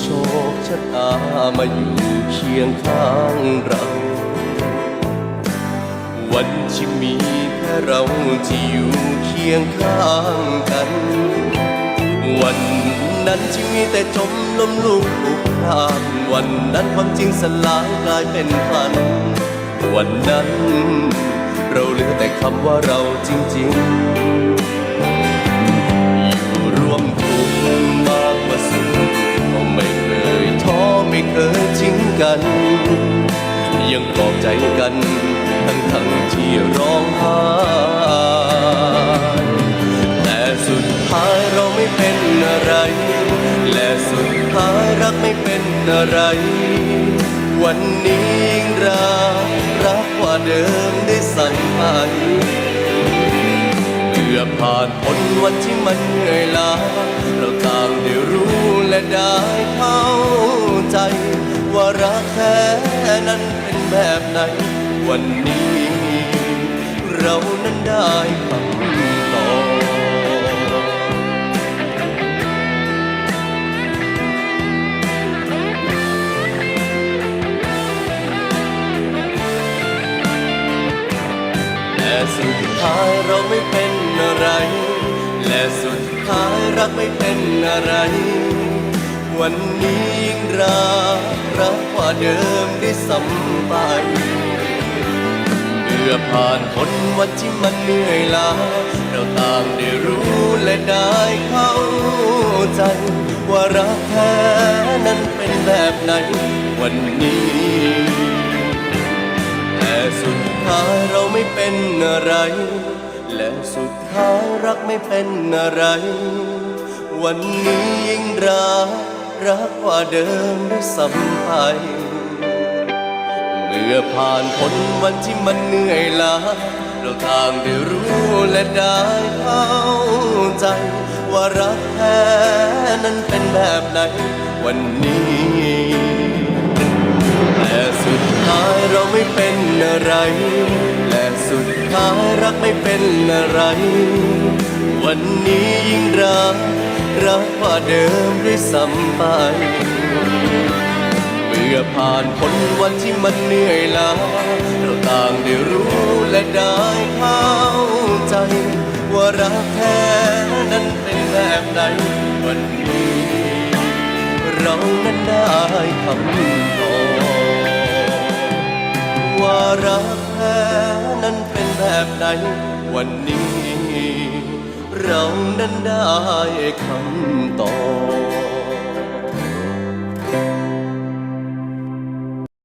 โชคชะตามาอยู่เคียงข้างเรา วันที่มีแค่เราที่อยู่เคียงข้างกัน วันนั้นที่มีแต่จมลมลุกคลุกคลานวันนั้นความจริงสลายกลายเป็นฝัน วันนั้น เราเหลือแต่คำว่าเราจริง ๆ กัน ยังปลอบใจกัน ทั้งทั้งที่ร้องไห้แต่สุดท้ายเราไม่เป็นอะไร และสุดท้ายรักไม่เป็นอะไร วันนี้ยิ่งรักรักกว่าเดิมได้สั่งไปเพื่อผ่านพ้นวันที่มันเหนื่อยล้าเราต่างได้รู้และได้เข้าใจ ว่ารักแท้นั้นเป็นแบบไหน วันนี้ เรานั้นได้คำตอบแต่สุดท้ายเราไม่เป็นอะไร และสุดท้ายรักไม่เป็นอะไร วันนี้ยิ่งรักรักกว่าเดิมได้สัมไปเมื่อผ่านพ้นวันที่มันเหนื่อยล้าเราต่างได้รู้และได้เข้าใจ ว่ารักแท้นั้นเป็นแบบไหนวันนี้แต่สุดท้ายเราไม่เป็นอะไร และสุดท้ายรักไม่เป็นอะไร วันนี้ยิ่งรัก รักกว่าเดิมด้วยซ้ำไปเมื่อผ่านพ้นวันที่มันเหนื่อยล้าเราต่างได้รู้และได้เข้าใจ ว่ารักแท้นั้นเป็นแบบไหนวันนี้ แต่สุดท้ายเราไม่เป็นอะไร และสุดท้ายรักไม่เป็นอะไร วันนี้ยิ่งรัก รักกว่าเดิมด้วยซ้ำไปเมื่อผ่านพ้นวันที่มันเหนื่อยล้าเราต่างได้รู้และได้เข้าใจ ว่ารักแท้นั้นเป็นแบบไหนวันนี้เรานั้นได้คำตอบว่ารักแท้นั้นเป็นแบบไหนวันนี้ เรานั้นได้คำตอบ